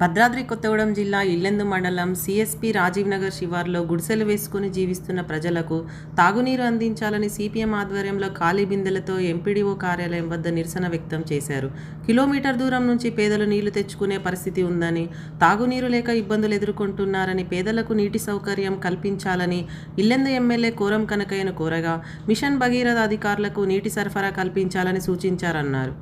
భద్రాద్రి కొత్తగూడెం జిల్లా ఇల్లెందు మండలం సిఎస్పి రాజీవ్ నగర్ శివార్లో గుడిసెలు వేసుకుని జీవిస్తున్న ప్రజలకు తాగునీరు అందించాలని సిపిఎం ఆధ్వర్యంలో ఖాళీ బిందెలతో ఎంపీడీఓ కార్యాలయం వద్ద నిరసన వ్యక్తం చేశారు. కిలోమీటర్ దూరం నుంచి పేదలు నీళ్ళు తెచ్చుకునే పరిస్థితి ఉందని తాగునీరు లేక ఇబ్బందులు ఎదుర్కొంటున్నారని పేదలకు నీటి సౌకర్యం కల్పించాలని ఇల్లెందు ఎమ్మెల్యే కోరం కనకయ్యను కోరగా మిషన్ భగీరథ అధికారులకు నీటి సరఫరా కల్పించాలని సూచించారన్నారు.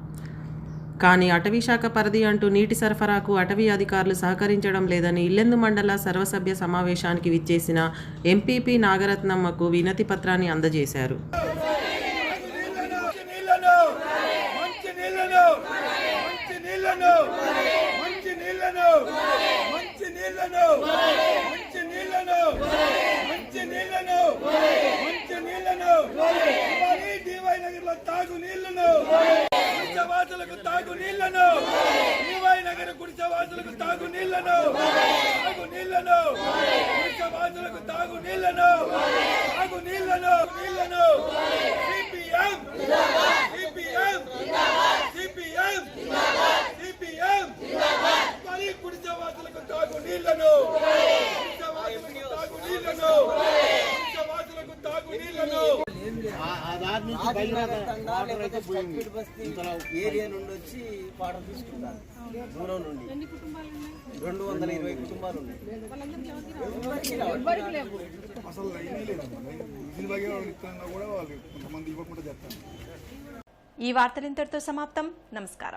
కానీ అటవీశాఖ పరిధి అంటూ నీటి సరఫరాకు అటవీ అధికారులు సహకరించడం లేదని ఇల్లెందు మండల సర్వసభ్య సమావేశానికి విచ్చేసిన ఎంపీపీ నాగరత్నమ్మకు వినతి పత్రాన్ని అందజేశారు తాగు నీళ్ళను గుడిసెవాసులకు తాగు నీళ్ళను. నీవాయి నగర గుడిసెవాసులకు తాగు నీళ్ళను. తాగు నీళ్ళను. గుడిసెవాసులకు తాగు నీళ్ళను. తాగు నీళ్ళను. నీళ్ళను సిపిఎం సిపిఎం సిపిఎం సిపిఎం మరి గుడిసెవాసులకు తాగు నీళ్ళను గుడిసెవాసులకు తాగు నీళ్ళను గుడిసెవాసులకు తాగు నీళ్ళను ఏరియా నుండి వచ్చి వాటర్ తీసుకుంటారు. దూరం నుండి. రెండు వందల ఇరవై కుటుంబాలు ఉన్నాయి. ఎవరికి రావాలి? అసలు లైనే లేదమ్మా. విజిల్ బాగా ఇస్తున్నా కూడా వాళ్ళు కొంతమంది ఇవ్వకుండా చేస్తారు. ఈ వార్తలు ఇంతటితో సమాప్తం. నమస్కారం.